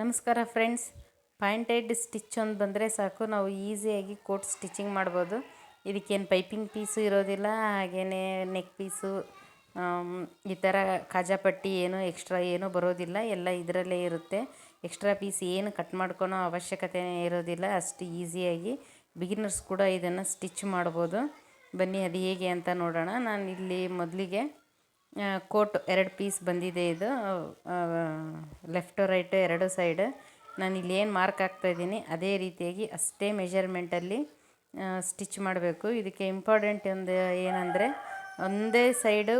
ನಮಸ್ಕಾರ friends. Pointed stitch ಒಂದು ಬಂದರೆ ಸಾಕು. ನಾವು ಈಸಿಯಾಗಿ ಕೋಟ್ ಸ್ಟಿಚಿಂಗ್ ಮಾಡ್ಬೋದು. ಇದಕ್ಕೇನು ಪೈಪಿಂಗ್ ಪೀಸು ಇರೋದಿಲ್ಲ ಹಾಗೆಯೇ ನೆಕ್ ಪೀಸು ಈ ಥರ ಕಾಜಾಪಟ್ಟಿ ಏನು ಎಕ್ಸ್ಟ್ರಾ ಏನೂ ಬರೋದಿಲ್ಲ. ಎಲ್ಲ ಇದರಲ್ಲೇ ಇರುತ್ತೆ. ಎಕ್ಸ್ಟ್ರಾ ಪೀಸ್ ಏನು ಕಟ್ ಮಾಡ್ಕೊಳೋ ಅವಶ್ಯಕತೆ ಇರೋದಿಲ್ಲ. ಅಷ್ಟು ಈಸಿಯಾಗಿ ಬಿಗಿನರ್ಸ್ ಕೂಡ ಇದನ್ನು ಸ್ಟಿಚ್ ಮಾಡ್ಬೋದು. ಬನ್ನಿ, ಅದು ಹೇಗೆ ಅಂತ ನೋಡೋಣ. ನಾನು ಇಲ್ಲಿ ಮೊದಲಿಗೆ ಕೋಟ್ ಎರಡು ಪೀಸ್ ಬಂದಿದೆ ಇದು. ಲೆಫ್ಟ್ ರೈಟ್ ಎರಡು ಸೈಡ್. ನಾನು ಇಲ್ಲಿ ಏನು ಮಾರ್ಕ್ ಹಾಕ್ತಾಯಿದ್ದೀನಿ ಅದೇ ರೀತಿಯಾಗಿ ಅಷ್ಟೇ ಮೆಷರ್ಮೆಂಟಲ್ಲಿ ಸ್ಟಿಚ್ ಮಾಡಬೇಕು. ಇದಕ್ಕೆ ಇಂಪಾರ್ಟೆಂಟ್ ಒಂದು ಏನಂದರೆ, ಒಂದೇ ಸೈಡು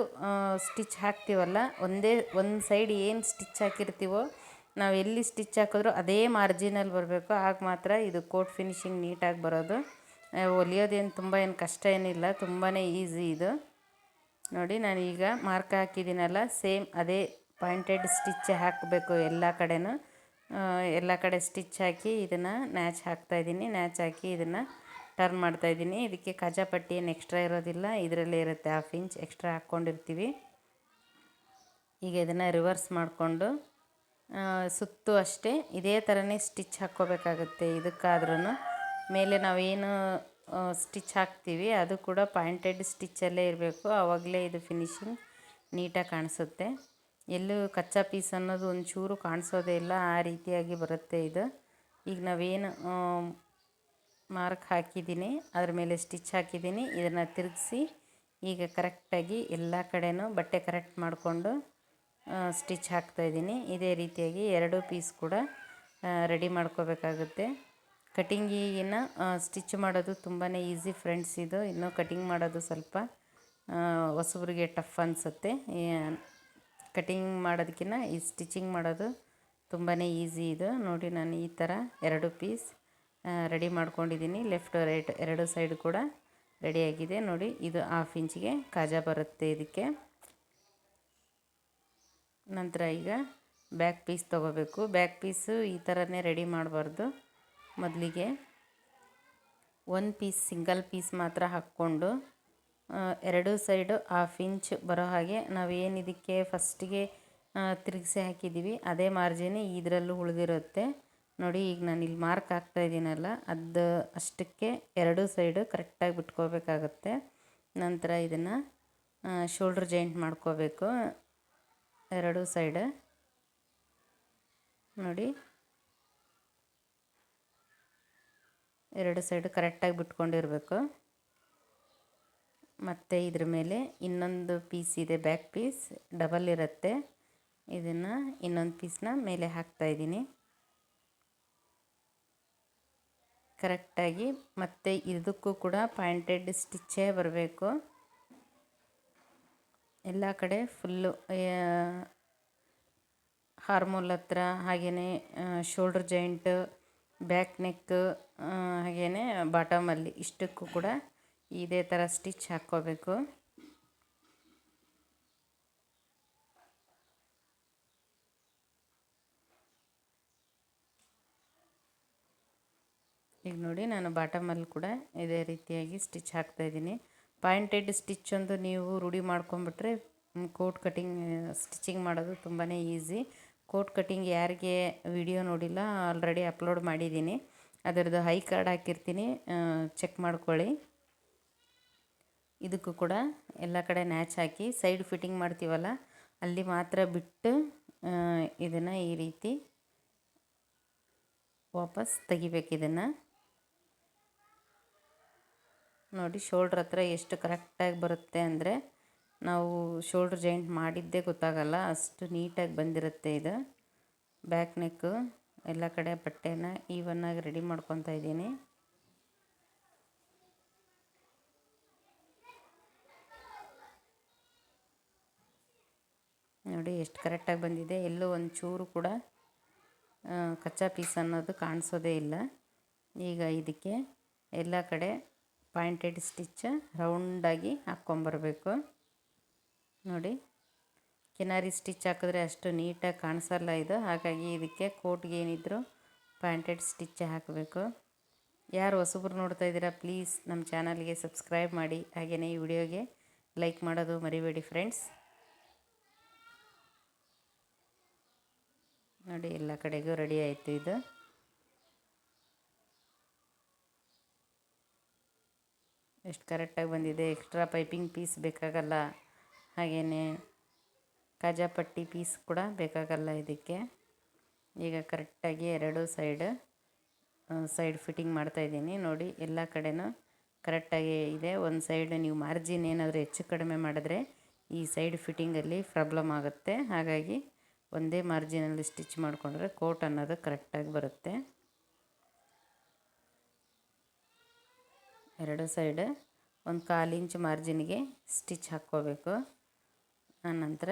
ಸ್ಟಿಚ್ ಹಾಕ್ತೀವಲ್ಲ, ಒಂದೇ, ಒಂದು ಸೈಡ್ ಏನು ಸ್ಟಿಚ್ ಹಾಕಿರ್ತೀವೋ, ನಾವು ಎಲ್ಲಿ ಸ್ಟಿಚ್ ಹಾಕಿದ್ರೂ ಅದೇ ಮಾರ್ಜಿನಲ್ಲಿ ಬರಬೇಕು. ಆಗ ಮಾತ್ರ ಇದು ಕೋಟ್ ಫಿನಿಶಿಂಗ್ ನೀಟಾಗಿ ಬರೋದು. ಹೊಲಿಯೋದೇನು ತುಂಬ ಏನು ಕಷ್ಟ ಏನಿಲ್ಲ ತುಂಬಾ ಈಸಿ ಇದು. ನೋಡಿ ನಾನು ಈಗ ಮಾರ್ಕ್ ಹಾಕಿದ್ದೀನಲ್ಲ ಸೇಮ್ ಅದೇ ಪಾಯಿಂಟೆಡ್ ಸ್ಟಿಚ್ ಹಾಕಬೇಕು ಎಲ್ಲ ಕಡೆನೂ. ಎಲ್ಲ ಕಡೆ ಸ್ಟಿಚ್ ಹಾಕಿ ಇದನ್ನು ನ್ಯಾಚ್ ಹಾಕ್ತಾಯಿದ್ದೀನಿ ನ್ಯಾಚ್ ಹಾಕಿ ಇದನ್ನು ಟರ್ನ್ ಮಾಡ್ತಾಯಿದ್ದೀನಿ ಇದಕ್ಕೆ ಕಜಾಪಟ್ಟಿ ಏನು ಎಕ್ಸ್ಟ್ರಾ ಇರೋದಿಲ್ಲ. ಇದರಲ್ಲೇ ಇರುತ್ತೆ ಹಾಫ್ ಇಂಚ್ ಎಕ್ಸ್ಟ್ರಾ ಹಾಕ್ಕೊಂಡಿರ್ತೀವಿ. ಈಗ ಇದನ್ನು ರಿವರ್ಸ್ ಮಾಡಿಕೊಂಡು ಸುತ್ತು ಅಷ್ಟೇ. ಇದೇ ಥರನೇ ಸ್ಟಿಚ್ ಹಾಕ್ಕೋಬೇಕಾಗುತ್ತೆ ಇದಕ್ಕಾದ್ರೂ ಮೇಲೆ ನಾವೇನು ಸ್ಟಿಚ್ ಹಾಕ್ತೀವಿ. ಅದು ಕೂಡ ಪಾಯಿಂಟೆಡ್ ಸ್ಟಿಚ್ಚಲ್ಲೇ ಇರಬೇಕು. ಆವಾಗಲೇ ಇದು ಫಿನಿಶಿಂಗ್ ನೀಟಾಗಿ ಕಾಣಿಸುತ್ತೆ. ಎಲ್ಲೂ ಕಚ್ಚಾ ಪೀಸ್ ಅನ್ನೋದು ಒಂಚೂರು ಕಾಣಿಸೋದೇ ಇಲ್ಲ. ಆ ರೀತಿಯಾಗಿ ಬರುತ್ತೆ ಇದು. ಈಗ ನಾವೇನು ಮಾರ್ಕ್ ಹಾಕಿದ್ದೀನಿ. ಅದ್ರ ಮೇಲೆ ಸ್ಟಿಚ್ ಹಾಕಿದ್ದೀನಿ. ಇದನ್ನು ತಿರುಗಿಸಿ ಈಗ ಕರೆಕ್ಟಾಗಿ ಎಲ್ಲ ಕಡೆನೂ ಬಟ್ಟೆ ಕರೆಕ್ಟ್ ಮಾಡಿಕೊಂಡು ಸ್ಟಿಚ್ ಹಾಕ್ತಾಯಿದ್ದೀನಿ ಇದೇ ರೀತಿಯಾಗಿ ಎರಡು ಪೀಸ್ ಕೂಡ ರೆಡಿ ಮಾಡ್ಕೋಬೇಕಾಗುತ್ತೆ. ಕಟಿಂಗಿನ ಸ್ಟಿಚ್ ಮಾಡೋದು ತುಂಬಾ ಈಸಿ ಫ್ರೆಂಡ್ಸ್ ಇದು. ಇನ್ನು ಕಟಿಂಗ್ ಮಾಡೋದು ಸ್ವಲ್ಪ ಹೊಸಬ್ರಿಗೆ ಟಫ್ ಅನಿಸುತ್ತೆ. ಕಟಿಂಗ್ ಮಾಡೋದಕ್ಕಿಂತ ಈ ಸ್ಟಿಚಿಂಗ್ ಮಾಡೋದು ತುಂಬಾ ಈಸಿ ಇದು. ನೋಡಿ ನಾನು ಈ ಥರ ಎರಡು ಪೀಸ್ ರೆಡಿ ಮಾಡ್ಕೊಂಡಿದ್ದೀನಿ. ಲೆಫ್ಟ್ ರೈಟ್ ಎರಡು ಸೈಡ್ ಕೂಡ ರೆಡಿಯಾಗಿದೆ ನೋಡಿ ಇದು ಹಾಫ್ ಇಂಚಿಗೆ ಕಾಜಾ ಬರುತ್ತೆ ಇದಕ್ಕೆ. ನಂತರ ಈಗ ಬ್ಯಾಕ್ ಪೀಸ್ ತೊಗೋಬೇಕು. ಬ್ಯಾಕ್ ಪೀಸು ಈ ಥರನೇ ರೆಡಿ ಮಾಡಬಾರ್ದು. ಮೊದಲಿಗೆ ಒಂದು ಪೀಸ್ ಸಿಂಗಲ್ ಪೀಸ್ ಮಾತ್ರ ಹಾಕ್ಕೊಂಡು ಎರಡು ಸೈಡು ಹಾಫ್ ಇಂಚ್ ಬರೋ ಹಾಗೆ ನಾವು ಏನಿದಕ್ಕೆ ಇದಕ್ಕೆ ಫಸ್ಟಿಗೆ ತಿರುಗಿಸಿ ಹಾಕಿದ್ದೀವಿ ಅದೇ ಮಾರ್ಜಿನ್ ಇದರಲ್ಲೂ ಉಳಿದಿರುತ್ತೆ. ನೋಡಿ, ಈಗ ನಾನು ಇಲ್ಲಿ ಮಾರ್ಕ್ ಹಾಕ್ತಾ ಇದ್ದೀನಲ್ಲ, ಅದು ಅಷ್ಟಕ್ಕೆ ಎರಡು ಸೈಡು ಕರೆಕ್ಟಾಗಿ ಬಿಟ್ಕೋಬೇಕಾಗತ್ತೆ. ನಂತರ ಇದನ್ನು ಶೋಲ್ಡ್ರ್ ಜಾಯಿಂಟ್ ಮಾಡ್ಕೋಬೇಕು. ಎರಡು ಸೈಡ್ ನೋಡಿ ಎರಡು ಸೈಡು ಕರೆಕ್ಟಾಗಿ ಬಿಟ್ಕೊಂಡಿರಬೇಕು. ಮತ್ತು ಇದ್ರ ಮೇಲೆ ಇನ್ನೊಂದು ಪೀಸ್ ಇದೆ ಬ್ಯಾಕ್ ಪೀಸ್ ಡಬಲ್ ಇರುತ್ತೆ. ಇದನ್ನು ಇನ್ನೊಂದು ಪೀಸ್ನ ಮೇಲೆ ಹಾಕ್ತಾಯಿದ್ದೀನಿ ಕರೆಕ್ಟಾಗಿ ಮತ್ತು ಇದಕ್ಕೂ ಕೂಡ ಪಾಯಿಂಟೆಡ್ ಸ್ಟಿಚ್ಚೇ ಬರಬೇಕು. ಎಲ್ಲ ಕಡೆ ಫುಲ್ಲು ಹಾರ್ಮೋಲ್ ಹತ್ರ ಹಾಗೆಯೇ ಶೋಲ್ಡ್ರ್ ಜಾಯಿಂಟ್ ಬ್ಯಾಕ್ ನೆಕ್ ಹಾಗೆಯೇ ಬಾಟಮಲ್ಲಿ ಇಷ್ಟಕ್ಕೂ ಕೂಡ ಇದೇ ಥರ ಸ್ಟಿಚ್ ಹಾಕ್ಕೋಬೇಕು. ಈಗ ನೋಡಿ ನಾನು ಬಾಟಮಲ್ಲಿ ಕೂಡ ಇದೇ ರೀತಿಯಾಗಿ ಸ್ಟಿಚ್ ಹಾಕ್ತಾಯಿದ್ದೀನಿ ಪಾಯಿಂಟೆಡ್ ಸ್ಟಿಚ್ ಒಂದು ನೀವು ರೂಢಿ ಮಾಡ್ಕೊಂಬಿಟ್ರೆ ಕೋಟ್ ಕಟಿಂಗ್, ಸ್ಟಿಚಿಂಗ್ ಮಾಡೋದು ತುಂಬಾ ಈಸಿ. ಕೋಟ್ ಕಟ್ಟಿಂಗ್ ಯಾರಿಗೆ ವಿಡಿಯೋ ನೋಡಿಲ್ಲ ಆಲ್ರೆಡಿ ಅಪ್ಲೋಡ್ ಮಾಡಿದ್ದೀನಿ. ಅದರದ್ದು ಹೈ ಕಾರ್ಡ್ ಹಾಕಿರ್ತೀನಿ ಚೆಕ್ ಮಾಡ್ಕೊಳ್ಳಿ. ಇದಕ್ಕೂ ಕೂಡ ಎಲ್ಲ ಕಡೆ ನ್ಯಾಚ್ ಹಾಕಿ, ಸೈಡ್ ಫಿಟ್ಟಿಂಗ್ ಮಾಡ್ತೀವಲ್ಲ, ಅಲ್ಲಿ ಮಾತ್ರ ಬಿಟ್ಟು ಇದನ್ನು ಈ ರೀತಿ ವಾಪಸ್ ತೆಗಿಬೇಕು ಇದನ್ನು. ನೋಡಿ ಶೋಲ್ಡ್ರ್ ಹತ್ರ ಎಷ್ಟು ಕರೆಕ್ಟಾಗಿ ಬರುತ್ತೆ ಅಂದರೆ ನಾವು ಶೋಲ್ಡ್ರ್ ಜಾಯಿಂಟ್ ಮಾಡಿದ್ದೇ ಗೊತ್ತಾಗಲ್ಲ. ಅಷ್ಟು ನೀಟಾಗಿ ಬಂದಿರುತ್ತೆ ಇದು. ಬ್ಯಾಕ್ ನೆಕ್ಕು ಎಲ್ಲ ಕಡೆ ಬಟ್ಟೆನ ಈವನ್ನಾಗಿ ರೆಡಿ ಮಾಡ್ಕೊತಾ ಇದ್ದೀನಿ. ನೋಡಿ ಎಷ್ಟು ಕರೆಕ್ಟಾಗಿ ಬಂದಿದೆ. ಎಲ್ಲೂ ಒಂದು ಚೂರು ಕೂಡ ಕಚ್ಚಾ ಪೀಸ್ ಅನ್ನೋದು ಕಾಣಿಸೋದೇ ಇಲ್ಲ. ಈಗ ಇದಕ್ಕೆ ಎಲ್ಲ ಕಡೆ ಪಾಯಿಂಟೆಡ್ ಸ್ಟಿಚ್ ರೌಂಡಾಗಿ ಹಾಕ್ಕೊಂಬರ್ಬೇಕು ನೋಡಿ. ಕಿನಾರಿ ಸ್ಟಿಚ್ ಹಾಕಿದ್ರೆ ಅಷ್ಟು ನೀಟಾಗಿ ಕಾಣಿಸಲ್ಲ ಇದು. ಹಾಗಾಗಿ ಇದಕ್ಕೆ ಕೋಟ್ಗೆ ಏನಿದ್ರು ಪ್ಯಾಂಟೆಡ್ ಸ್ಟಿಚ್ ಹಾಕಬೇಕು. ಯಾರು ಹೊಸಬ್ರು ನೋಡ್ತಾ ಇದ್ದೀರಾ ಪ್ಲೀಸ್ ನಮ್ಮ ಚಾನಲ್ಗೆ ಸಬ್ಸ್ಕ್ರೈಬ್ ಮಾಡಿ. ಹಾಗೆಯೇ ಈ ವಿಡಿಯೋಗೆ ಲೈಕ್ ಮಾಡೋದು ಮರಿಬೇಡಿ ಫ್ರೆಂಡ್ಸ್ ನೋಡಿ, ಎಲ್ಲ ಕಡೆಗೂ ರೆಡಿ ಆಯಿತು ಇದು. ಎಷ್ಟು ಕರೆಕ್ಟಾಗಿ ಬಂದಿದೆ ಎಕ್ಸ್ಟ್ರಾ ಪೈಪಿಂಗ್ ಪೀಸ್ ಬೇಕಾಗಲ್ಲ. ಹಾಗೆಯೇ ಕಾಜಾಪಟ್ಟಿ ಪೀಸ್ ಕೂಡ ಬೇಕಾಗಲ್ಲ ಇದಕ್ಕೆ. ಈಗ ಕರೆಕ್ಟಾಗಿ ಎರಡು ಸೈಡ್ ಸೈಡ್ ಫಿಟ್ಟಿಂಗ್ ಮಾಡ್ತಾಯಿದ್ದೀನಿ ನೋಡಿ, ಎಲ್ಲ ಕಡೆಯೂ ಕರೆಕ್ಟಾಗಿ ಇದೆ. ಒಂದು ಸೈಡ್ ನೀವು ಮಾರ್ಜಿನ್ ಏನಾದರೂ ಹೆಚ್ಚು ಕಡಿಮೆ ಮಾಡಿದ್ರೆ ಈ ಸೈಡ್ ಫಿಟ್ಟಿಂಗಲ್ಲಿ ಪ್ರಾಬ್ಲಮ್ ಆಗುತ್ತೆ. ಹಾಗಾಗಿ ಒಂದೇ ಮಾರ್ಜಿನಲ್ಲಿ ಸ್ಟಿಚ್ ಮಾಡಿಕೊಂಡ್ರೆ ಕೋಟ್ ಅನ್ನೋದು ಕರೆಕ್ಟಾಗಿ ಬರುತ್ತೆ. ಎರಡು ಸೈಡ್ ಒಂದು ಕಾಲು ಇಂಚ್ ಮಾರ್ಜಿನ್ಗೆ ಸ್ಟಿಚ್ ಹಾಕ್ಕೋಬೇಕು. ಆನಂತರ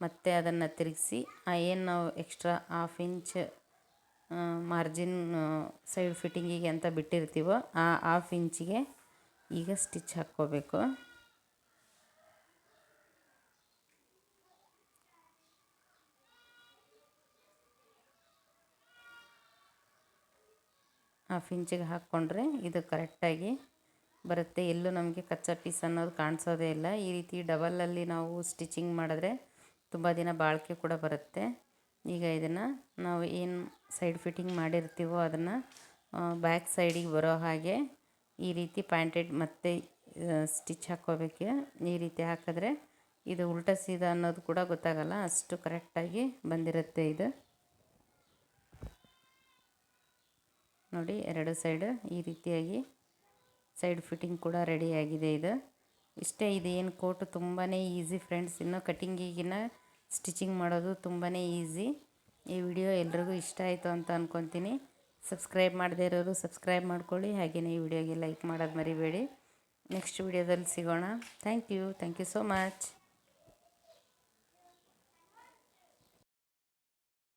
ಮತ್ತೆ ಅದನ್ನು ತಿರುಗಿಸಿ ಏನು ನಾವು extra half inch margin side ಫಿಟ್ಟಿಂಗಿಗೆ ಅಂತ ಬಿಟ್ಟಿರ್ತೀವೋ ಆ ಹಾಫ್ ಇಂಚಿಗೆ ಈಗ ಸ್ಟಿಚ್ ಹಾಕ್ಕೋಬೇಕು. ಹಾಫ್ ಇಂಚಿಗೆ ಹಾಕ್ಕೊಂಡ್ರೆ ಇದು ಕರೆಕ್ಟಾಗಿ ಬರುತ್ತೆ. ಎಲ್ಲೂ ನಮಗೆ ಕಚ್ಚಾ ಪೀಸ್ ಅನ್ನೋದು ಕಾಣಿಸೋದೇ ಇಲ್ಲ. ಈ ರೀತಿ ಡಬಲಲ್ಲಿ ನಾವು ಸ್ಟಿಚಿಂಗ್ ಮಾಡಿದ್ರೆ ತುಂಬ ದಿನ ಬಾಳಿಕೆ ಕೂಡ ಬರುತ್ತೆ. ಈಗ ಇದನ್ನು ನಾವು ಏನು ಸೈಡ್ ಫಿಟ್ಟಿಂಗ್ ಮಾಡಿರ್ತೀವೋ ಅದನ್ನು ಬ್ಯಾಕ್ ಸೈಡಿಗೆ ಬರೋ ಹಾಗೆ ಈ ರೀತಿ ಪ್ಯಾಂಟೆಡ್ ಮತ್ತೆ ಸ್ಟಿಚ್ ಹಾಕ್ಕೋಬೇಕು ಈ ರೀತಿ ಹಾಕಿದ್ರೆ ಇದು ಉಲ್ಟ ಸೀದಾ ಅನ್ನೋದು ಕೂಡ ಗೊತ್ತಾಗಲ್ಲ. ಅಷ್ಟು ಕರೆಕ್ಟಾಗಿ ಬಂದಿರುತ್ತೆ ಇದು. ನೋಡಿ, ಎರಡು ಸೈಡ್ ಈ ರೀತಿಯಾಗಿ ಸೈಡ್ ಫಿಟ್ಟಿಂಗ್ ಕೂಡ ರೆಡಿಯಾಗಿದೆ ಇದು. ಇಷ್ಟೇ ಇದು ಏನು ಕೋಟು ತುಂಬಾ ಈಸಿ ಫ್ರೆಂಡ್ಸ್. ಇನ್ನು ಕಟಿಂಗಿಗಿನ ಸ್ಟಿಚಿಂಗ್ ಮಾಡೋದು ತುಂಬಾ ಈಸಿ. ಈ ವಿಡಿಯೋ ಎಲ್ರಿಗೂ ಇಷ್ಟ ಆಯಿತು ಅಂತ ಅಂದ್ಕೊತೀನಿ ಸಬ್ಸ್ಕ್ರೈಬ್ ಮಾಡದೇ ಇರೋರು ಸಬ್ಸ್ಕ್ರೈಬ್ ಮಾಡ್ಕೊಳ್ಳಿ. ಹಾಗೆಯೇ ಈ ವಿಡಿಯೋಗೆ ಲೈಕ್ ಮಾಡೋದು ಮರಿಬೇಡಿ. ನೆಕ್ಸ್ಟ್ ವಿಡಿಯೋದಲ್ಲಿ ಸಿಗೋಣ. Thank you. Thank you so much.